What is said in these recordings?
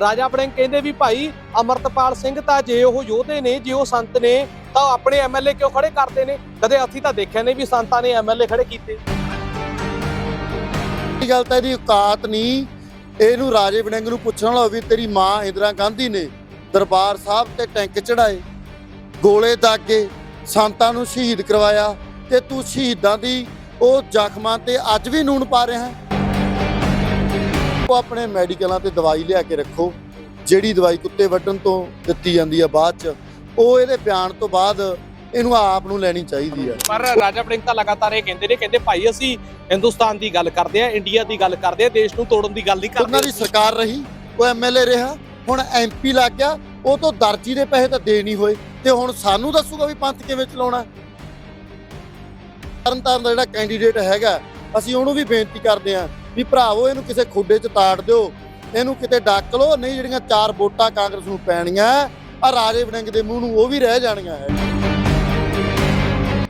ਰਾਜਾ ਵੜਿੰਗ ਕਹਿੰਦੇ ਵੀ ਭਾਈ ਅਮਰਤਪਾਲ ਸਿੰਘ ਤਾਂ ਜੇ ਉਹ ਯੋਧੇ ਨੇ, ਜੇ ਉਹ ਸੰਤ ਨੇ, ਤਾਂ ਉਹ ਆਪਣੇ ਐਮਐਲਏ ਕਿਉਂ ਖੜੇ ਕਰਦੇ ਨੇ? ਕਦੇ ਅਸੀਂ ਤਾਂ ਦੇਖਿਆ ਨਹੀਂ ਵੀ ਸੰਤਾਂ ਨੇ ਐਮਐਲਏ ਖੜੇ ਕੀਤੇ। ਇਹ ਗੱਲ ਤਾਂ ਇਹਦੀ ਔਕਾਤ ਨਹੀਂ। ਇਹਨੂੰ ਰਾਜੇ ਵੜਿੰਗ ਨੂੰ ਪੁੱਛਣ ਵਾਲਾ ਵੀ ਤੇਰੀ ਮਾਂ ਇੰਦਰਾ ਗਾਂਧੀ ਨੇ ਦਰਬਾਰ ਸਾਹਿਬ ਤੇ ਟੈਂਕ ਚੜਾਏ ਗੋਲੇ ਦਾਗੇ, ਸੰਤਾਂ ਨੂੰ ਸ਼ਹੀਦ ਕਰਵਾਇਆ ਤੇ ਤੂੰ ਸ਼ਹੀਦਾਂ ਦੀ ਉਹ ਜ਼ਖਮਾਂ ਤੇ ਅੱਜ ਵੀ ਨੂਨ ਪਾ ਰਿਹਾ ਹੈ। ਉਹ ਆਪਣੇ ਮੈਡੀਕਲਾਂ ਤੇ ਦਵਾਈ ਲਿਆ ਕੇ ਰੱਖੋ ਜਿਹੜੀ ਦਵਾਈ ਕੁੱਤੇ ਵੱਢਣ ਤੋਂ ਦਿੱਤੀ ਜਾਂਦੀ ਆ ਬਾਅਦ ਚ ਉਹ ਇਹਦੇ ਬਿਆਨ ਤੋਂ ਬਾਅਦ ਇਹਨੂੰ ਆਪ ਨੂੰ ਲੈਣੀ ਚਾਹੀਦੀ ਆ ਪਰ ਰਾਜਾ ਵੜਿੰਗ ਤਾਂ ਲਗਾਤਾਰ ਇਹ ਕਹਿੰਦੇ ਨੇ ਕਹਿੰਦੇ ਭਾਈ ਅਸੀਂ ਹਿੰਦੁਸਤਾਨ ਦੀ ਗੱਲ ਕਰਦੇ ਆ ਇੰਡੀਆ ਦੀ ਗੱਲ ਕਰਦੇ ਆ ਦੇਸ਼ ਨੂੰ ਤੋੜਨ ਦੀ ਗੱਲ ਨਹੀਂ ਉਹਨਾਂ ਕਰਦੇ ਦੀ ਸਰਕਾਰ ਰਹੀ ਉਹ ਐਮਐਲਏ ਰਿਹਾ ਹੁਣ ਐਮਪੀ ਲੱਗ ਗਿਆ ਉਹ ਤੋਂ ਦਰਜੀ ਦੇ ਪੈਸੇ ਤਾਂ ਦੇ ਨਹੀਂ ਹੋਏ ਤੇ ਹੁਣ ਸਾਨੂੰ ਦੱਸੂਗਾ ਵੀ ਪੰਥ ਕਿਵੇਂ ਚਲਾਉਣਾ। ਤਰਨਤਾਰਨ ਦਾ ਜਿਹੜਾ ਕੈਂਡੀਡੇਟ ਹੈਗਾ ਅਸੀਂ ਉਹਨੂੰ ਵੀ ਬੇਨਤੀ ਕਰਦੇ ਆਂ ਵੀ ਭਰਾਵੋ ਇਹਨੂੰ ਕਿਸੇ ਖੁੱਡੇ 'ਚ ਤਾੜ ਦਿਓ। ਇਹਨੂੰ ਕਿਤੇ ਡੱਕ ਲਓ ਨਹੀਂ ਜਿਹੜੀਆਂ ਚਾਰ ਵੋਟਾਂ ਕਾਂਗਰਸ ਨੂੰ ਪੈਣੀਆਂ ਆ ਰਾਜੇ ਵੜਿੰਗ ਦੇ ਮੂੰਹ ਨੂੰ ਉਹ ਵੀ ਰਹਿ ਜਾਣੀਆਂ ਹੈ।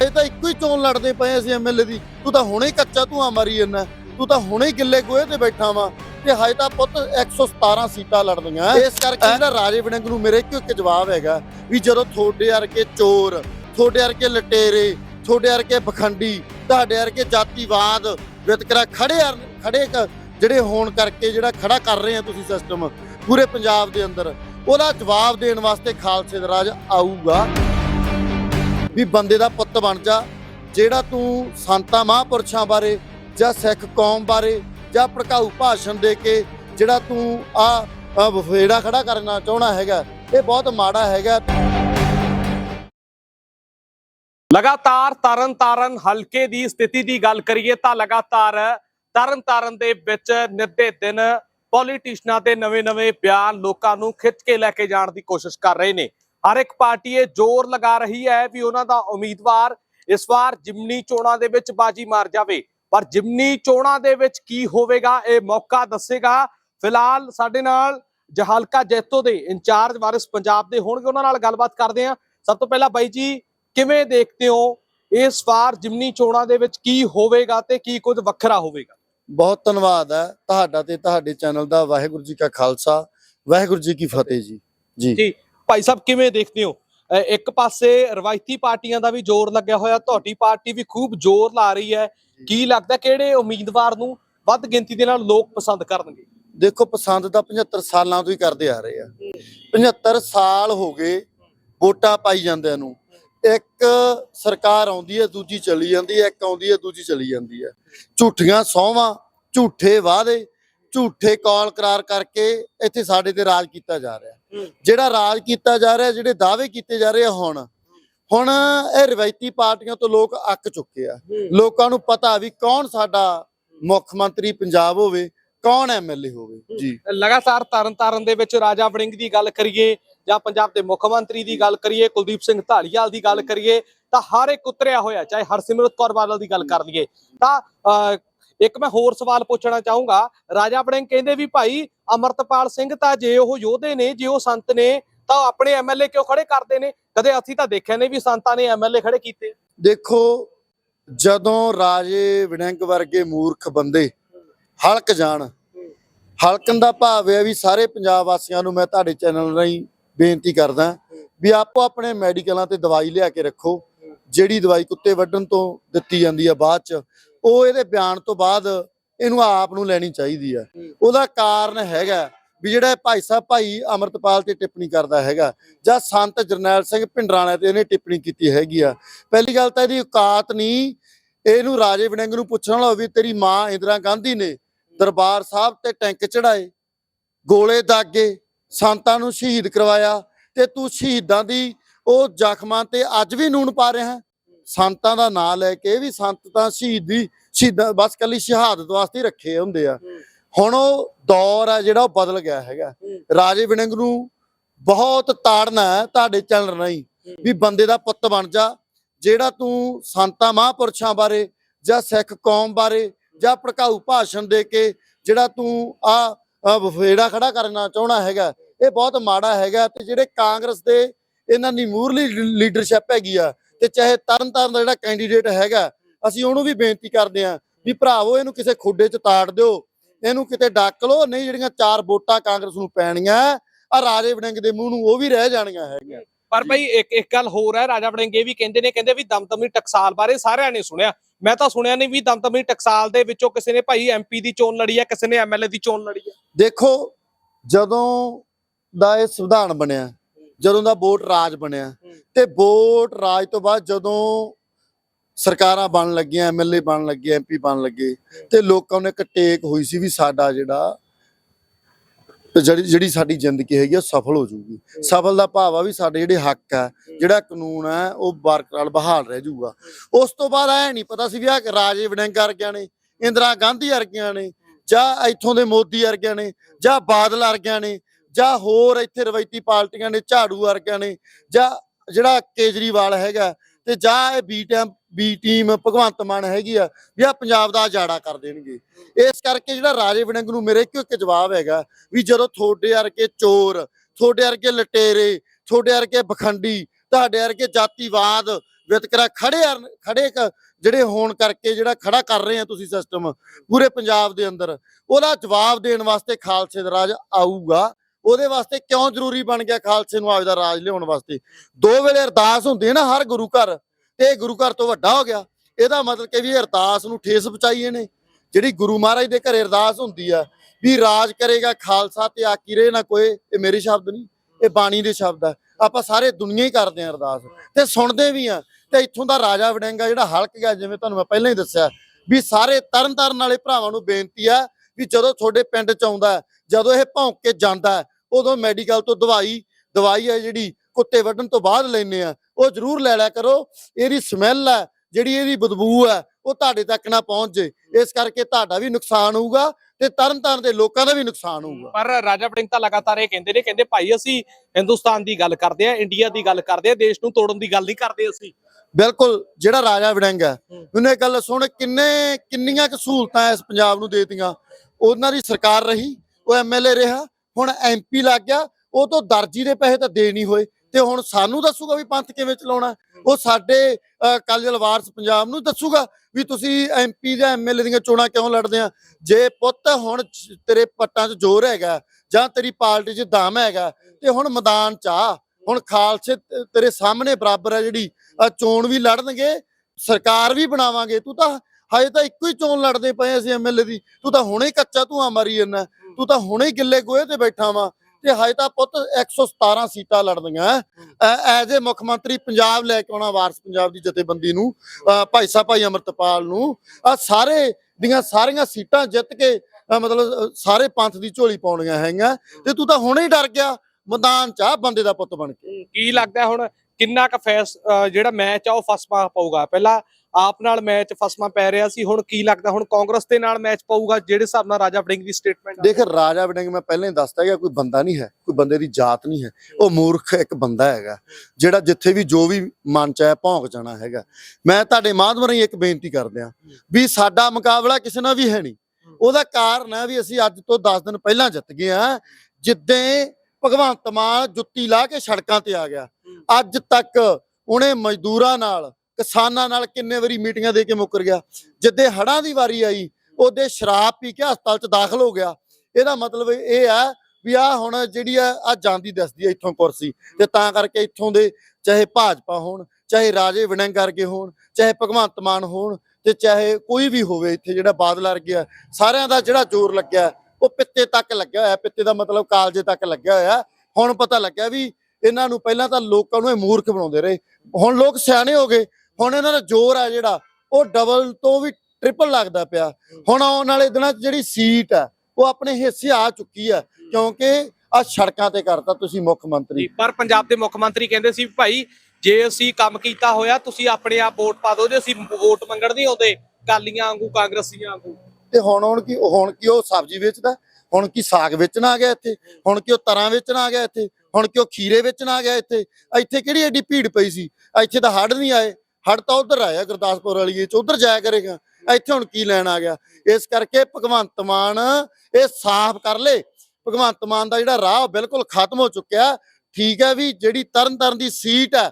ਇਹ ਤਾਂ ਇੱਕੋ ਹੀ ਚੋਣ ਲੜਦੇ ਪਏ ਅਸੀਂ ਐਮਐਲਏ ਦੀ। ਤੂੰ ਤਾਂ ਹੁਣੇ ਕੱਚਾ ਧੂਆਂ ਮਾਰੀ ਜਾਂਦਾ। ਤੂੰ ਤਾਂ ਹੁਣੇ ਗਿੱਲੇ ਗੋਹੇ ਤੇ ਬੈਠਾ ਵਾ ਤੇ ਹਜੇ ਤਾਂ ਪੁੱਤ 117 ਸੀਟਾਂ ਲੜਦੀਆਂ ਇਸ ਕਰਕੇ ਜਿਹੜਾ ਰਾਜੇ ਵੜਿੰਗ ਨੂੰ ਮੇਰੇ ਇੱਕੋ ਇੱਕ ਜਵਾਬ ਹੈਗਾ ਵੀ ਜਦੋਂ ਤੁਹਾਡੇ ਵਰਗੇ ਚੋਰ ਤੁਹਾਡੇ ਵਰਗੇ ਲਟੇਰੇ ਤੁਹਾਡੇ ਵਰਗੇ ਪਖੰਡੀ ਤੁਹਾਡੇ ਵਰਗੇ ਜਾਤੀਵਾਦ ਵਿਤਕਰਾ ਖੜੇ ਖੜੇ ਜਿਹੜੇ ਹੋਣ ਕਰਕੇ ਜਿਹੜਾ ਖੜਾ ਕਰ ਰਹੇ ਆ ਤੁਸੀਂ ਸਿਸਟਮ ਪੂਰੇ ਪੰਜਾਬ ਦੇ ਅੰਦਰ। ਉਹਦਾ ਜਵਾਬ ਦੇਣ ਵਾਸਤੇ ਖਾਲਸੇ ਦਾ ਰਾਜ ਆਊਗਾ। ਵੀ ਬੰਦੇ ਦਾ ਪੁੱਤ ਬਣ ਜਾ, ਜਿਹੜਾ ਤੂੰ ਸੰਤਾਂ ਮਹਾਂਪੁਰਸ਼ਾਂ ਬਾਰੇ ਜਾਂ ਸਿੱਖ ਕੌਮ ਬਾਰੇ ਜਾਂ ਭੜਕਾਊ ਭਾਸ਼ਣ ਦੇ ਕੇ ਜਿਹੜਾ ਤੂੰ ਆ ਵਫੇੜਾ ਖੜਾ ਕਰਨਾ ਚਾਹਣਾ ਹੈਗਾ, ਇਹ ਬਹੁਤ ਮਾੜਾ ਹੈਗਾ। ਲਗਾਤਾਰ ਤਰਨ ਤਾਰਨ ਹਲਕੇ ਦੀ ਸਥਿਤੀ ਦੀ ਗੱਲ ਕਰੀਏ ਤਾਂ ਲਗਾਤਾਰ ਤਰਨ ਤਾਰਨ ਦੇ ਵਿੱਚ ਨਿੱਦੇ ਦਿਨ ਪੋਲੀਟੀਸ਼ਨਾਂ ਦੇ ਨਵੇਂ-ਨਵੇਂ ਬਿਆਨ ਲੋਕਾਂ ਨੂੰ ਖਿੱਚ ਕੇ ਲੈ ਕੇ ਜਾਣ ਦੀ ਕੋਸ਼ਿਸ਼ ਕਰ ਰਹੇ ਨੇ। ਹਰ ਇੱਕ ਪਾਰਟੀ ਇਹ ਜ਼ੋਰ ਲਗਾ ਰਹੀ ਹੈ ਵੀ ਉਹਨਾਂ ਦਾ ਉਮੀਦਵਾਰ ਇਸ ਵਾਰ ਜਿਮਨੀ ਚੋਣਾਂ ਦੇ ਵਿੱਚ ਬਾਜੀ ਮਾਰ ਜਾਵੇ। ਪਰ ਜਿਮਨੀ ਚੋਣਾਂ ਦੇ ਵਿੱਚ ਕੀ ਹੋਵੇਗਾ ਇਹ ਮੌਕਾ ਦੱਸੇਗਾ। ਫਿਲਹਾਲ ਸਾਡੇ ਨਾਲ ਜਹਲਕਾ ਜੈਤੋ ਦੇ ਇੰਚਾਰਜ ਵਾਰਿਸ ਪੰਜਾਬ ਦੇ ਹੋਣਗੇ। ਉਹਨਾਂ ਨਾਲ ਗੱਲਬਾਤ ਕਰਦੇ ਹਾਂ। ਸਭ ਤੋਂ ਪਹਿਲਾਂ ਬਾਈ ਜੀ ਕਿਵੇਂ ਦੇਖਦੇ ਹੋ? ਇਸ ਵਾਰ ਜਿਮਨੀ ਚੋਣਾਂ ਦੇ ਵਿੱਚ ਕੀ ਹੋਵੇਗਾ ਤੇ ਕੀ ਕੁਝ ਵੱਖਰਾ ਹੋਵੇਗਾ? ਬਹੁਤ ਧੰਨਵਾਦ ਹੈ ਤੁਹਾਡਾ ਤੇ ਤੁਹਾਡੇ ਚੈਨਲ ਦਾ ਵਾਹਿਗੁਰੂ ਜੀ ਕਾ ਖਾਲਸਾ ਵਾਹਿਗੁਰੂ ਜੀ ਕੀ ਫਤਿਹ ਜੀ। ਜੀ। ਜੀ ਭਾਈ ਸਾਹਿਬ ਕਿਵੇਂ ਦੇਖਦੇ ਹੋ? ਇੱਕ ਪਾਸੇ ਰਵਾਇਤੀ ਪਾਰਟੀਆਂ ਦਾ ਵੀ ਜ਼ੋਰ ਲੱਗਿਆ ਹੋਇਆ ਤੁਹਾਡੀ ਪਾਰਟੀ ਵੀ ਖੂਬ ਜ਼ੋਰ ਲਾ ਰਹੀ ਹੈ। ਕੀ ਲੱਗਦਾ ਕਿਹੜੇ ਉਮੀਦਵਾਰ ਨੂੰ ਵੱਧ ਗਿਣਤੀ ਦੇ ਨਾਲ ਲੋਕ ਪਸੰਦ ਕਰਨਗੇ? ਦੇਖੋ ਪਸੰਦ ਤਾਂ 75 ਸਾਲਾਂ ਤੋਂ ਹੀ ਕਰਦੇ ਆ ਰਹੇ ਆ। 75 ਸਾਲ ਹੋ ਗਏ ਵੋਟਾਂ ਪਾਈ ਜਾਂਦਿਆਂ ਨੂੰ। ਇੱਕ ਸਰਕਾਰ ਆਉਂਦੀ ਹੈ ਦੂਜੀ ਚਲੀ ਜਾਂਦੀ ਹੈ ਇੱਕ ਆਉਂਦੀ ਹੈ ਦੂਜੀ ਚਲੀ ਜਾਂਦੀ ਹੈ। ਝੂਠੀਆਂ ਸੌਵਾਂ ਝੂਠੇ ਵਾਅਦੇ ਝੂਠੇ ਕਾਲ ਕਰਾਰ ਕਰਕੇ ਇੱਥੇ ਸਾਡੇ ਤੇ ਰਾਜ ਕੀਤਾ ਜਾ ਰਿਹਾ। ਜਿਹੜਾ ਰਾਜ ਕੀਤਾ ਜਾ ਰਿਹਾ ਜਿਹੜੇ ਦਾਅਵੇ ਕੀਤੇ ਜਾ ਰਹੇ ਹੁਣ ਹੁਣ ਇਹ ਰਵਾਇਤੀ ਪਾਰਟੀਆਂ ਤੋਂ ਲੋਕ ਅੱਕ ਚੁੱਕੇ ਆ। ਲੋਕਾਂ ਨੂੰ ਪਤਾ ਵੀ ਕੌਣ ਸਾਡਾ ਮੁੱਖ ਮੰਤਰੀ ਪੰਜਾਬ ਹੋਵੇ ਕੌਣ ਐਮਐਲਏ ਹੋਵੇ। ਜੀ। ਲਗਾਤਾਰ ਤਰਨ ਤਾਰਨ ਦੇ ਵਿੱਚ ਰਾਜਾ ਵੜਿੰਗ ਦੀ ਗੱਲ ਕਰੀਏ ਜਾਂ ਪੰਜਾਬ ਦੇ ਮੁੱਖ ਮੰਤਰੀ ਦੀ ਗੱਲ ਕਰੀਏ, ਕੁਲਦੀਪ ਸਿੰਘ ਢਾਲੀਵਾਲ ਦੀ ਗੱਲ ਕਰੀਏ, ਤਾਂ ਹਰ ਇੱਕ ਉਤਰਿਆ ਹੋਇਆ, ਚਾਹੇ ਹਰਸਿਮਰਤ ਕੌਰ ਬਾਦਲ ਦੀ ਗੱਲ ਕਰ ਲਈਏ। ਤਾਂ ਇੱਕ ਮੈਂ ਹੋਰ ਸਵਾਲ ਪੁੱਛਣਾ ਚਾਹੂੰਗਾ। ਰਾਜਾ ਵੜਿੰਗ ਕਹਿੰਦੇ ਵੀ ਭਾਈ, ਅਮਰਤਪਾਲ ਸਿੰਘ ਤਾਂ ਜੇ ਉਹ ਯੋਧੇ ਨੇ, ਜੇ ਉਹ ਸੰਤ ਨੇ, ਤਾਂ ਆਪਣੇ ਐਮਐਲਏ ਕਿਉਂ ਖੜੇ ਕਰਦੇ ਨੇ? ਕਦੇ ਅਸੀਂ ਤਾਂ ਦੇਖਿਆ ਨਹੀਂ ਵੀ ਸੰਤਾਂ ਨੇ ਐਮਐਲਏ ਖੜੇ ਕੀਤੇ। ਦੇਖੋ, ਜਦੋਂ ਰਾਜੇ ਵਿੜੰਗ ਵਰਗੇ ਮੂਰਖ ਬੰਦੇ ਹਲਕ ਜਾਣ, ਹਲਕਣ ਦਾ ਭਾਵ ਹੈ ਵੀ ਸਾਰੇ ਪੰਜਾਬ ਵਾਸੀਆਂ ਨੂੰ ਮੈਂ ਤੁਹਾਡੇ ਚੈਨਲ ਰਾਹੀਂ ਬੇਨਤੀ ਕਰਦਾ ਵੀ ਆਪੋ ਆਪਣੇ ਮੈਡੀਕਲਾਂ ਤੇ ਦਵਾਈ ਲਿਆ ਕੇ ਰੱਖੋ। ਜਿਹੜੀ ਦਵਾਈ ਕੁੱਤੇ ਵੱਢਣ ਤੋਂ ਦਿੱਤੀ ਜਾਂਦੀ ਆ ਬਾਅਦ ਚ, ਉਹ ਇਹਦੇ ਬਿਆਨ ਤੋਂ ਬਾਅਦ ਇਹਨੂੰ ਆਪ ਨੂੰ ਲੈਣੀ ਚਾਹੀਦੀ ਆ। ਉਹਦਾ ਕਾਰਨ ਹੈਗਾ ਵੀ ਜਿਹੜਾ ਭਾਈ ਸਾਹਿਬ, ਭਾਈ ਅਮਰਤਪਾਲ ਤੇ ਟਿੱਪਣੀ ਕਰਦਾ ਹੈਗਾ ਜਾਂ ਸੰਤ ਜਰਨੈਲ ਸਿੰਘ ਭਿੰਡਰਾਣਾ ਤੇ ਇਹਨੇ ਟਿੱਪਣੀ ਕੀਤੀ ਹੈਗੀ ਆ। ਪਹਿਲੀ ਗੱਲ ਤਾਂ ਇਹਦੀ ਔਕਾਤ ਨਹੀਂ, ਇਹਨੂੰ ਰਾਜੇ ਵੜਿੰਗ ਨੂੰ ਪੁੱਛਣ ਵਾਲਾ ਵੀ ਤੇਰੀ ਮਾਂ ਇੰਦਰਾ ਗਾਂਧੀ ਨੇ ਦਰਬਾਰ ਸਾਹਿਬ ਤੇ ਟੈਂਕ ਚੜਾਏ ਗੋਲੇ ਦਾਗੇ ਸੰਤਾਂ ਨੂੰ ਸ਼ਹੀਦ ਕਰਵਾਇਆ ਤੇ ਤੂੰ ਸ਼ਹੀਦਾਂ ਦੀ ਉਹ ਜ਼ਖਮਾਂ ਤੇ ਅੱਜ ਵੀ ਨੂਨ ਪਾ ਰਿਹਾ ਹੈ। ਸੰਤਾਂ ਦਾ ਨਾਂ ਲੈ ਕੇ ਵੀ ਸੰਤ ਤਾਂ ਸ਼ਹੀਦੀ ਸ਼ਹੀਦਾਂ ਬਸ ਕੱਲੀ ਸ਼ਹਾਦਤ ਵਾਸਤੇ ਰੱਖੇ ਹੁੰਦੇ ਆ। ਹੁਣ ਉਹ ਦੌਰ ਆ ਜਿਹੜਾ ਉਹ ਬਦਲ ਗਿਆ ਹੈਗਾ। ਰਾਜੇ ਵੜਿੰਗ ਨੂੰ ਬਹੁਤ ਤਾੜਨਾ ਹੈ ਤੁਹਾਡੇ ਚੈਨਲ ਰਾਹੀਂ ਵੀ ਬੰਦੇ ਦਾ ਪੁੱਤ ਬਣ ਜਾ ਜਿਹੜਾ ਤੂੰ ਸੰਤਾਂ ਮਹਾਂਪੁਰਸ਼ਾਂ ਬਾਰੇ ਜਾਂ ਸਿੱਖ ਕੌਮ ਬਾਰੇ ਜਾਂ ਭੜਕਾਊ ਭਾਸ਼ਣ ਦੇ ਕੇ ਜਿਹੜਾ ਤੂੰ ਆ ਵਫੇੜਾ ਖੜਾ ਕਰਨਾ ਚਾਹਣਾ ਹੈਗਾ ਇਹ ਬਹੁਤ ਮਾੜਾ ਹੈਗਾ ਤੇ ਜਿਹੜੇ ਕਾਂਗਰਸ ਦੇ ਇਹਨਾਂ ਦੀ ਮੂਰਲੀ ਲੀਡਰਸ਼ਿਪ ਹੈਗੀ ਆ ਤੇ ਚਾਹੇ ਤਰਨਤਾਰਨ ਦਾ ਜਿਹੜਾ ਕੈਂਡੀਡੇਟ ਹੈਗਾ ਅਸੀਂ ਉਹਨੂੰ ਵੀ ਬੇਨਤੀ ਕਰਦੇ ਆਂ ਵੀ ਭਰਾਵੋ ਇਹਨੂੰ ਕਿਸੇ ਖੁੱਡੇ 'ਚ ਤਾੜ ਦਿਓ ਇਹਨੂੰ ਕਿਤੇ ਡੱਕ ਲੋ ਨਹੀਂ ਜਿਹੜੀਆਂ ਚਾਰ ਵੋਟਾਂ ਕਾਂਗਰਸ ਨੂੰ ਪੈਣੀਆਂ ਆ ਰਾਜੇ ਵੜਿੰਗ ਦੇ ਮੂੰਹ ਨੂੰ ਉਹ ਵੀ ਰਹਿ ਜਾਣੀਆਂ ਹੈਗੀਆਂ। ਪਰ ਬਈ ਇੱਕ ਇੱਕ ਗੱਲ ਹੋਰ ਹੈ ਰਾਜਾ ਵੜਿੰਗੇ ਵੀ ਕਹਿੰਦੇ ਨੇ ਕਹਿੰਦੇ ਵੀ ਦਮਦਮੀ ਟਕਸਾਲ ਬਾਰੇ ਸਾਰਿਆਂ ਨੇ ਸੁਣਿਆ। ਮੈਂ ਤਾਂ ਸੁਣਿਆ ਨਹੀਂ ਵੀ ਦਮਦਮੀ ਟਕਸਾਲ ਦੇ ਵਿੱਚੋਂ ਕਿਸੇ ਨੇ ਭਾਈ ਐਮਪੀ ਦੀ ਚੋਣ ਲੜੀ ਹੈ ਕਿਸੇ ਨੇ ਐਮਐਲਏ ਦੀ ਚੋਣ ਲੜੀ ਹੈ। ਦੇਖੋ ਜਦੋਂ ਦਾ ਇਹ ਸੰਵਿਧਾਨ ਬਣਿਆ, ਜਦੋਂ ਦਾ ਵੋਟ ਰਾਜ ਬਣਿਆ। ਤੇ ਵੋਟ ਰਾਜ ਤੋਂ ਬਾਅਦ ਜਦੋਂ ਸਰਕਾਰਾਂ ਬਣ ਲੱਗੀਆਂ ਐਮਐਲਏ ਬਣ ਲੱਗੇ ਐਮਪੀ ਬਣ ਲੱਗੇ, ਤੇ ਲੋਕਾਂ ਨੂੰ ਇੱਕ ਟੇਕ ਹੋਈ ਸੀ ਵੀ ਸਾਡਾ ਜਿਹੜਾ ਜਿਹੜੀ ਜਿਹੜੀ ਸਾਡੀ ਜ਼ਿੰਦਗੀ ਹੈਗੀ ਉਹ ਸਫਲ ਹੋ ਜਾਊਗੀ। ਸਫਲ ਦਾ ਭਾਵ ਆ ਵੀ ਸਾਡੇ ਜਿਹੜੇ ਹੱਕ ਆ, ਜਿਹੜਾ ਕਾਨੂੰਨ ਆ, ਉਹ ਬਰਕਰਾਰ ਬਹਾਲ ਰਹਿ ਜਾਊਗਾ। ਉਸ ਤੋਂ ਬਾਅਦ ਐ ਨਹੀਂ ਪਤਾ ਸੀ ਵੀ ਆ ਰਾਜੇ ਵੜਿੰਗ ਵਰਗਿਆਂ ਨੇ, ਇੰਦਰਾ ਗਾਂਧੀ ਵਰਗਿਆਂ ਨੇ, ਜਾਂ ਇੱਥੋਂ ਦੇ ਮੋਦੀ ਵਰਗਿਆਂ ਨੇ, ਜਾਂ ਬਾਦਲ ਵਰਗਿਆਂ ਨੇ ਜਾਂ ਹੋਰ ਇੱਥੇ ਰਵਾਇਤੀ ਪਾਰਟੀਆਂ ਨੇ, ਝਾੜੂ ਵਰਗਿਆਂ ਨੇ, ਜਾਂ ਜਿਹੜਾ ਕੇਜਰੀਵਾਲ ਹੈਗਾ ਤੇ ਜਾਂ ਇਹ B team B team Bhagwant Mann ਹੈਗੀ ਆ, ਵੀ ਆ ਪੰਜਾਬ ਦਾ ਉਜਾੜਾ ਕਰ ਦੇਣਗੇ। ਇਸ ਕਰਕੇ ਜਿਹੜਾ ਰਾਜੇ ਵੜਿੰਗ ਨੂੰ ਮੇਰੇ ਇੱਕੋ ਇੱਕ ਜਵਾਬ ਹੈਗਾ, ਵੀ ਜਦੋਂ ਤੁਹਾਡੇ ਵਰਗੇ ਚੋਰ, ਤੁਹਾਡੇ ਵਰਗੇ ਲਟੇਰੇ, ਤੁਹਾਡੇ ਵਰਗੇ ਬਖੰਡੀ, ਤੁਹਾਡੇ ਵਰਗੇ ਜਾਤੀਵਾਦ ਵਿਤਕਰਾ ਖੜੇ ਹਨ- ਖੜੇ ਜਿਹੜੇ ਹੋਣ ਕਰਕੇ ਜਿਹੜਾ ਖੜਾ ਕਰ ਰਹੇ ਆ ਤੁਸੀਂ ਸਿਸਟਮ ਪੂਰੇ ਪੰਜਾਬ ਦੇ ਅੰਦਰ, ਉਹਦਾ ਜਵਾਬ ਦੇਣ ਵਾਸਤੇ ਖਾਲਸੇ ਦਾ ਰਾਜ ਆਊਗਾ। ਉਹਦੇ ਵਾਸਤੇ ਕਿਉਂ ਜ਼ਰੂਰੀ ਬਣ ਗਿਆ ਖਾਲਸੇ ਨੂੰ ਆਪਦਾ ਰਾਜ ਲਿਆਉਣ ਵਾਸਤੇ? ਦੋ ਵੇਲੇ ਅਰਦਾਸ ਹੁੰਦੀ ਹੈ ਨਾ ਹਰ ਗੁਰੂ ਘਰ, ਤੇ ਇਹ ਗੁਰੂ ਘਰ ਤੋਂ ਵੱਡਾ ਹੋ ਗਿਆ। ਇਹਦਾ ਮਤਲਬ ਕਿ ਵੀ ਅਰਦਾਸ ਨੂੰ ਠੇਸ ਪਹੁੰਚਾਈਏ ਨੇ ਜਿਹੜੀ ਗੁਰੂ ਮਹਾਰਾਜ ਦੇ ਘਰੇ ਅਰਦਾਸ ਹੁੰਦੀ ਆ, ਵੀ ਰਾਜ ਕਰੇਗਾ ਖਾਲਸਾ ਤੇ ਆਕੀਰੇ ਨਾ ਕੋਈ ਇਹ ਮੇਰੇ ਸ਼ਬਦ ਨਹੀਂ, ਇਹ ਬਾਣੀ ਦੇ ਸ਼ਬਦ ਆ। ਆਪਾਂ ਸਾਰੇ ਦੁਨੀਆ ਹੀ ਕਰਦੇ ਆ ਅਰਦਾਸ। ਤੇ ਸੁਣਦੇ ਵੀ ਆ। ਤੇ ਇੱਥੋਂ ਦਾ ਰਾਜਾ ਵਡੈਂਗਾ ਜਿਹੜਾ ਹਲਕ ਗਿਆ, ਜਿਵੇਂ ਤੁਹਾਨੂੰ ਮੈਂ ਪਹਿਲਾਂ ਹੀ ਦੱਸਿਆ, ਵੀ ਸਾਰੇ ਤਰਨ ਤਾਰਨ ਵਾਲੇ ਭਰਾਵਾਂ ਨੂੰ ਬੇਨਤੀ ਆ, ਵੀ ਜਦੋਂ ਤੁਹਾਡੇ ਪਿੰਡ ਚ ਆਉਂਦਾ, ਜਦੋਂ ਇਹ ਭੌਂਕ ਕੇ ਜਾਂਦਾ ਉਦੋਂ ਮੈਡੀਕਲ ਤੋਂ ਦਵਾਈ ਦਵਾਈ ਹੈ ਜਿਹੜੀ ਕੁੱਤੇ ਵੱਢਣ ਤੋਂ ਬਾਅਦ ਲੈਨੇ ਆ ਉਹ ਜ਼ਰੂਰ ਲੈ ਲਿਆ ਕਰੋ। ਇਹਦੀ ਸਮੈਲ ਹੈ ਜਿਹੜੀ ਇਹਦੀ ਬਦਬੂ ਹੈ ਉਹ ਤੁਹਾਡੇ ਤੱਕ ਨਾ ਪਹੁੰਚ ਜੇ। ਇਸ ਕਰਕੇ ਤੁਹਾਡਾ ਵੀ ਨੁਕਸਾਨ ਹੋਊਗਾ ਤੇ ਤਰਨ ਤਾਰਨ ਦੇ ਲੋਕਾਂ ਦਾ ਵੀ ਨੁਕਸਾਨ ਹੋਊਗਾ। ਪਰ ਰਾਜਾ ਵੜਿੰਗ ਤਾਂ ਲਗਾਤਾਰ ਇਹ ਕਹਿੰਦੇ ਨੇ ਕਹਿੰਦੇ ਭਾਈ ਅਸੀਂ ਹਿੰਦੁਸਤਾਨ ਦੀ ਗੱਲ ਕਰਦੇ ਆ ਇੰਡੀਆ ਦੀ ਗੱਲ ਕਰਦੇ ਆ ਦੇਸ਼ ਨੂੰ ਤੋੜਨ ਦੀ ਗੱਲ ਨਹੀਂ ਕਰਦੇ ਅਸੀਂ। ਬਿਲਕੁਲ ਜਿਹੜਾ ਰਾਜਾ ਵੜਿੰਗ ਹੈ। ਉਹਨੇ ਗੱਲ ਸੁਣ ਕਿੰਨੇ ਕਿੰਨੀਆਂ ਕੁ ਸਹੂਲਤਾਂ ਇਸ ਪੰਜਾਬ ਨੂੰ ਦੇਤੀਆਂ? ਉਹਨਾਂ ਦੀ ਸਰਕਾਰ ਰਹੀ ਉਹ ਐਮਐਲਏ ਰਿਹਾ ਹੁਣ ਐਮਪੀ ਲੱਗ ਗਿਆ ਉਹ ਤੋਂ ਦਰਜੀ ਦੇ ਪੈਸੇ ਤਾਂ ਦੇ ਨਹੀਂ ਹੋਏ। ਤੇ ਹੁਣ ਸਾਨੂੰ ਦੱਸੂਗਾ ਵੀ ਪੰਥ ਕਿਵੇਂ ਚਲਾਉਣਾ। ਉਹ ਸਾਡੇ ਕਾਲਜਲ ਵਾਰਸ ਪੰਜਾਬ ਨੂੰ ਦੱਸੂਗਾ ਵੀ ਤੁਸੀਂ ਐਮਪੀ ਜਾਂ ਐਮਐਲਏ ਦੀਆਂ ਚੋਣਾਂ ਕਿਉਂ ਲੜਦੇ ਆ। ਜੇ ਪੁੱਤ ਹੁਣ ਤੇਰੇ ਪੱਟਾਂ 'ਚ ਜ਼ੋਰ ਹੈਗਾ ਜਾਂ ਤੇਰੀ ਪਾਰਟੀ 'ਚ ਦਮ ਹੈਗਾ ਤੇ ਹੁਣ ਮੈਦਾਨ 'ਚ ਆ। ਹੁਣ ਖਾਲਸੇ ਤੇਰੇ ਸਾਹਮਣੇ ਬਰਾਬਰ ਹੈ ਜਿਹੜੀ ਅ, ਚੋਣ ਵੀ ਲੜਨਗੇ ਸਰਕਾਰ ਵੀ ਬਣਾਵਾਂਗੇ। ਤੂੰ ਤਾਂ ਹਜੇ ਤਾਂ ਇੱਕੋ ਹੀ ਚੋਣ ਲੜਦੇ ਪਏ ਅਸੀਂ ਐਮਐਲਏ ਦੀ। ਤੂੰ ਤਾਂ ਹੁਣੇ ਕੱਚਾ ਧੂਆਂ ਮਾਰੀ ਜਾਂਦਾ। ਤੂੰ ਤਾਂ ਹੁਣੇ ਹੀ ਗਿੱਲੇ ਗੋਹੇ ਤੇ ਬੈਠਾ ਵਾ ਤੇ ਹਜੇ ਤਾਂ ਪੁੱਤ 117 ਸੀਟਾਂ ਲੜਦੀਆਂ। ਐਜ਼ ਏ ਮੁੱਖ ਮੰਤਰੀ ਪੰਜਾਬ ਲੈ ਕੇ ਆਉਣਾ ਵਾਰਸ ਪੰਜਾਬ ਦੀ ਜਥੇਬੰਦੀ ਨੂੰ ਭਾਈ ਸਾਹਿਬ, ਭਾਈ ਅਮਰਤਪਾਲ ਨੂੰ। ਆ ਸਾਰੇ ਦੀਆਂ ਸਾਰੀਆਂ ਸੀਟਾਂ ਜਿੱਤ ਕੇ ਮਤਲਬ ਸਾਰੇ ਪੰਥ ਦੀ ਝੋਲੀ ਪਾਉਣੀਆਂ ਹੈਗੀਆਂ ਤੇ ਤੂੰ ਤਾਂ ਹੁਣੇ ਹੀ ਡਰ ਗਿਆ, ਮੈਦਾਨ ਚ ਆ ਬੰਦੇ ਦਾ ਪੁੱਤ ਬਣ ਕੇ। ਕੀ ਲੱਗਦਾ ਹੁਣ ਕਿੰਨਾ ਕੁ ਫੈਸ ਜਿਹੜਾ ਮੈਚ ਆ ਉਹ ਫਸਮਾ ਪਾਊਗਾ? ਪਹਿਲਾਂ ਆਪ ਨਾਲ ਮੈਚ ਫਸਮਾ ਪੈ ਰਿਹਾ ਸੀ। ਹੁਣ ਕੀ ਲੱਗਦਾ, ਹੁਣ ਕਾਂਗਰਸ ਦੇ ਨਾਲ ਮੈਚ ਪਊਗਾ ਜਿਹੜੇ ਹਿਸਾਬ ਨਾਲ ਰਾਜਾ ਵੜਿੰਗ ਦੀ ਸਟੇਟਮੈਂਟ ਦੇਖ, ਰਾਜਾ ਵੜਿੰਗ ਮੈਂ ਪਹਿਲਾਂ ਹੀ ਦੱਸਤਾ ਗਿਆ, ਕੋਈ ਬੰਦਾ ਨਹੀਂ ਹੈ, ਕੋਈ ਬੰਦੇ ਦੀ ਜਾਤ ਨਹੀਂ ਹੈ। ਉਹ ਮੂਰਖ ਇੱਕ ਬੰਦਾ ਹੈਗਾ, ਜਿਹੜਾ ਜਿੱਥੇ ਵੀ ਜੋ ਵੀ ਮਨ ਚ ਆਇਆ ਭੌਂਕ ਜਾਣਾ ਹੈਗਾ। ਮੈਂ ਤੁਹਾਡੇ ਮਾਧਵ ਰਾਹੀਂ ਇੱਕ ਬੇਨਤੀ ਕਰਦਿਆਂ ਵੀ ਸਾਡਾ ਮੁਕਾਬਲਾ ਕਿਸੇ ਨਾਲ ਵੀ ਹੈ ਨਹੀਂ। ਉਹਦਾ ਕਾਰਨ ਹੈ ਵੀ ਅਸੀਂ ਅੱਜ ਤੋਂ 10 ਦਿਨ ਪਹਿਲਾਂ ਜਿੱਤ ਗਏ ਆ ਜਿੱਦਾਂ ਭਗਵੰਤ ਮਾਨ ਜੁੱਤੀ ਲਾ ਕੇ ਸੜਕਾਂ ਤੇ ਆ ਗਿਆ। ਅੱਜ ਤੱਕ ਉਹਨੇ ਮਜ਼ਦੂਰਾਂ ਨਾਲ ਕਿਸਾਨਾਂ ਨਾਲ ਕਿੰਨੇ ਵਾਰੀ ਮੀਟਿੰਗਾਂ ਦੇ ਕੇ ਮੁੱਕਰ ਗਿਆ। ਜਿੱਦੇ ਹੜਾਂ ਦੀ ਵਾਰੀ ਆਈ, ਉਹਦੇ ਸ਼ਰਾਬ ਪੀ ਕੇ ਹਸਪਤਾਲ 'ਚ ਦਾਖਲ ਹੋ ਗਿਆ। ਇਹਦਾ ਮਤਲਬ ਇਹ ਆ ਵੀ ਆ ਹੁਣ ਜਿਹੜੀ ਆ ਆ ਜਾਂਦੀ ਦੱਸਦੀ ਆ ਇੱਥੋਂ ਕੁਰਸੀ। ਤੇ ਤਾਂ ਕਰਕੇ ਇੱਥੋਂ ਦੇ ਚਾਹੇ ਭਾਜਪਾ ਹੋਣ, ਚਾਹੇ ਰਾਜੇ ਵੜਿੰਗ ਕਰਕੇ ਹੋਣ, ਚਾਹੇ ਭਗਵੰਤ ਮਾਨ ਹੋਣ ਤੇ ਚਾਹੇ ਕੋਈ ਵੀ ਹੋਵੇ ਇੱਥੇ ਜਿਹੜਾ ਬਾਦਲ ਵਰਗਿਆ ਸਾਰਿਆਂ ਦਾ ਜਿਹੜਾ ਜ਼ੋਰ ਲੱਗਿਆ, ਉਹ ਪਿੱਤੇ ਤੱਕ ਲੱਗਿਆ ਹੋਇਆ। ਪਿੱਤੇ ਦਾ ਮਤਲਬ ਕਾਲਜੇ ਤੱਕ ਲੱਗਿਆ ਹੋਇਆ। ਹੁਣ ਪਤਾ ਲੱਗਿਆ ਵੀ ਇਹਨਾਂ ਨੂੰ ਪਹਿਲਾਂ ਤਾਂ ਲੋਕਾਂ ਨੂੰ ਇਹ ਮੂਰਖ ਬਣਾਉਂਦੇ ਰਹੇ। ਹੁਣ ਲੋਕ ਸਿਆਣੇ ਹੋ ਗਏ। ਹੁਣ ਇਹਨਾਂ ਦਾ ਜ਼ੋਰ ਆ ਜਿਹੜਾ ਉਹ ਡਬਲ ਤੋਂ ਵੀ ਟ੍ਰਿਪਲ ਲੱਗਦਾ ਪਿਆ। ਹੁਣ ਆਉਣ ਵਾਲੇ ਦਿਨਾਂ 'ਚ ਜਿਹੜੀ ਸੀਟ ਆ ਉਹ ਆਪਣੇ ਹਿੱਸੇ ਆ ਚੁੱਕੀ ਆ ਕਿਉਂਕਿ ਆ ਸੜਕਾਂ ਤੇ ਕਰਤਾ ਤੁਸੀਂ ਮੁੱਖ ਮੰਤਰੀ। ਪਰ ਪੰਜਾਬ ਦੇ ਮੁੱਖ ਮੰਤਰੀ ਕਹਿੰਦੇ ਸੀ ਭਾਈ ਜੇ ਅਸੀਂ ਕੰਮ ਕੀਤਾ ਹੋਇਆ ਤੁਸੀਂ ਆਪਣੇ ਆਪ ਵੋਟ ਪਾ ਦਿਓ ਜੇ ਅਸੀਂ ਵੋਟ ਮੰਗਣ ਨਹੀਂ ਆਉਂਦੇ ਕਾਲੀਆਂ ਵਾਂਗੂ ਕਾਂਗਰਸੀਆਂ ਵਾਂਗੂ। ਤੇ ਹੁਣ ਹੁਣ ਕੀ ਹੁਣ ਕੀ ਉਹ ਸਬਜ਼ੀ ਵੇਚਦਾ? ਹੁਣ ਕੀ ਸਾਗ ਵੇਚਣ ਆ ਗਿਆ ਇੱਥੇ? ਹੁਣ ਕੀ ਉਹ ਤਰਾਂ ਵੇਚਣ ਆ ਗਿਆ ਇੱਥੇ? ਹੁਣ ਕਿ ਉਹ ਖੀਰੇ ਵੇਚਣ ਆ ਗਿਆ ਇੱਥੇ? ਇੱਥੇ ਕਿਹੜੀ ਐਡੀ ਭੀੜ ਪਈ ਸੀ? ਇੱਥੇ ਤਾਂ ਹੜ ਨਹੀਂ ਆਏ। ਹੜ ਤਾਂ ਉਧਰ ਆਇਆ ਗੁਰਦਾਸਪੁਰ ਵਾਲੀਏ ਚ ਉਧਰ ਜਾਇਆ ਕਰੇਗਾ। ਇੱਥੇ ਹੁਣ ਕੀ ਲੈਣ ਆ ਗਿਆ? ਇਸ ਕਰਕੇ ਭਗਵੰਤ ਮਾਨ ਇਹ ਸਾਫ਼ ਕਰ ਲੇ। ਭਗਵੰਤ ਮਾਨ ਦਾ ਜਿਹੜਾ ਰਾਹ ਉਹ ਬਿਲਕੁਲ ਖਤਮ ਹੋ ਚੁੱਕਿਆ। ਠੀਕ ਹੈ ਵੀ ਜਿਹੜੀ ਤਰਨ ਤਾਰਨ ਦੀ ਸੀਟ ਹੈ,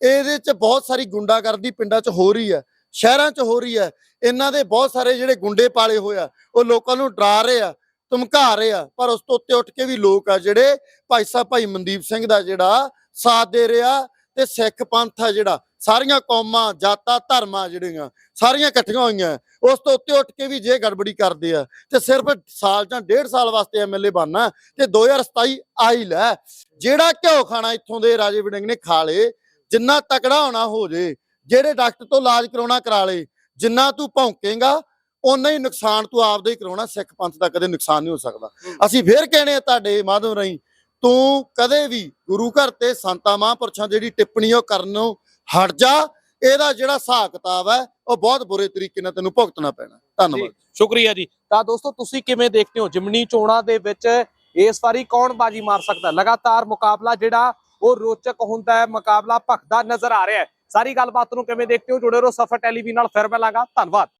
ਇਹਦੇ ਚ ਬਹੁਤ ਸਾਰੀ ਗੁੰਡਾਗਰਦੀ ਪਿੰਡਾਂ ਚ ਹੋ ਰਹੀ ਹੈ, ਸ਼ਹਿਰਾਂ 'ਚ ਹੋ ਰਹੀ ਹੈ। ਇਹਨਾਂ ਦੇ ਬਹੁਤ ਸਾਰੇ ਜਿਹੜੇ ਗੁੰਡੇ ਪਾਲੇ ਹੋਏ ਆ, ਉਹ ਲੋਕਾਂ ਨੂੰ ਡਰਾ ਰਹੇ ਆ, ਧਮਕਾ ਰਹੇ ਆ, ਪਰ ਉਸ ਤੋਂ ਉੱਤੇ ਉੱਠ ਕੇ ਵੀ ਲੋਕ ਆ ਜਿਹੜੇ ਭਾਈ ਸਾਹਿਬ, ਭਾਈ ਮਨਦੀਪ ਸਿੰਘ ਦਾ ਜਿਹੜਾ ਸਾਥ ਦੇ ਰਿਹਾ ਤੇ ਸਿੱਖ ਪੰਥ ਆ ਜਿਹੜਾ ਸਾਰੀਆਂ ਕੌਮਾਂ ਜਾਤਾਂ ਧਰਮਾਂ ਜਿਹੜੀਆਂ ਸਾਰੀਆਂ ਇਕੱਠੀਆਂ ਹੋਈਆਂ। ਉਸ ਤੋਂ ਉੱਤੇ ਉੱਠ ਕੇ ਵੀ ਜੇ ਗੜਬੜੀ ਕਰਦੇ ਆ ਤੇ ਸਿਰਫ ਸਾਲ ਜਾਂ ਡੇਢ ਸਾਲ ਵਾਸਤੇ ਐਮਐਲਏ ਬਣਨਾ ਤੇ 2027 ਆਈ ਲੈ। ਜਿਹੜਾ ਘਿਓ ਖਾਣਾ ਇੱਥੋਂ ਦੇ ਰਾਜੇ ਵੜਿੰਗ ਨੇ ਖਾ ਲੇ ਜਿੰਨਾ ਤਕੜਾ ਹੋਣਾ ਹੋ ਜੇ ਜਿਹੜੇ ਡਾਕਟਰ ਤੋਂ ਇਲਾਜ ਕਰਾਉਣਾ ਕਰਾ ਲੇ ਜਿੰਨਾ ਤੂੰ ਭੌਂਕੇਗਾ ਓਨਾ ਹੀ ਨੁਕਸਾਨ ਤੂੰ ਆਪਦਾ ਹੀ ਕਰਾਉਣਾ ਸਿੱਖ ਪੰਥ ਦਾ ਕਦੇ ਨੁਕਸਾਨ ਨਹੀਂ ਹੋ ਸਕਦਾ। ਅਸੀਂ ਫੇਰ ਕਹਿਣੇ ਆ ਤੁਹਾਡੇ ਮਾਧਵ ਰਾਹੀਂ ਤੂੰ ਕਦੇ ਵੀ ਗੁਰੂ ਘਰ ਤੇ ਸੰਤਾਂ ਮਹਾਂਪੁਰਸ਼ਾਂ ਦੀ ਜਿਹੜੀ ਟਿੱਪਣੀ ਉਹ ਕਰਨੋਂ ਹਟ ਜਾ। ਇਹਦਾ ਜਿਹੜਾ ਹਿਸਾਬ ਕਿਤਾਬ ਹੈ, ਉਹ ਬਹੁਤ ਬੁਰੇ ਤਰੀਕੇ ਨਾਲ ਤੈਨੂੰ ਭੁਗਤਣਾ ਪੈਣਾ। ਧੰਨਵਾਦ। ਸ਼ੁਕਰੀਆ ਜੀ। ਤਾਂ ਦੋਸਤੋ, ਤੁਸੀਂ ਕਿਵੇਂ ਦੇਖਦੇ ਹੋ? ਜਿਮਨੀ ਚੋਣਾਂ ਦੇ ਵਿੱਚ ਇਸ ਵਾਰੀ ਕੌਣ ਬਾਜੀ ਮਾਰ ਸਕਦਾ ਲਗਾਤਾਰ ਮੁਕਾਬਲਾ ਜਿਹੜਾ ਉਹ ਰੋਚਕ ਹੁੰਦਾ ਹੈ, ਮੁਕਾਬਲਾ ਭਖਦਾ ਨਜ਼ਰ ਆ ਰਿਹਾ ਹੈ। ਸਾਰੀ ਗੱਲਬਾਤ ਨੂੰ ਕਿਵੇਂ ਦੇਖਦੇ ਹੋ? ਜੁੜੇ ਰਹੋ ਸਫਰ ਟੈਲੀਵਿਜ਼ਨ ਨਾਲ। ਫਿਰ ਮਿਲਾਂਗਾ। ਧੰਨਵਾਦ।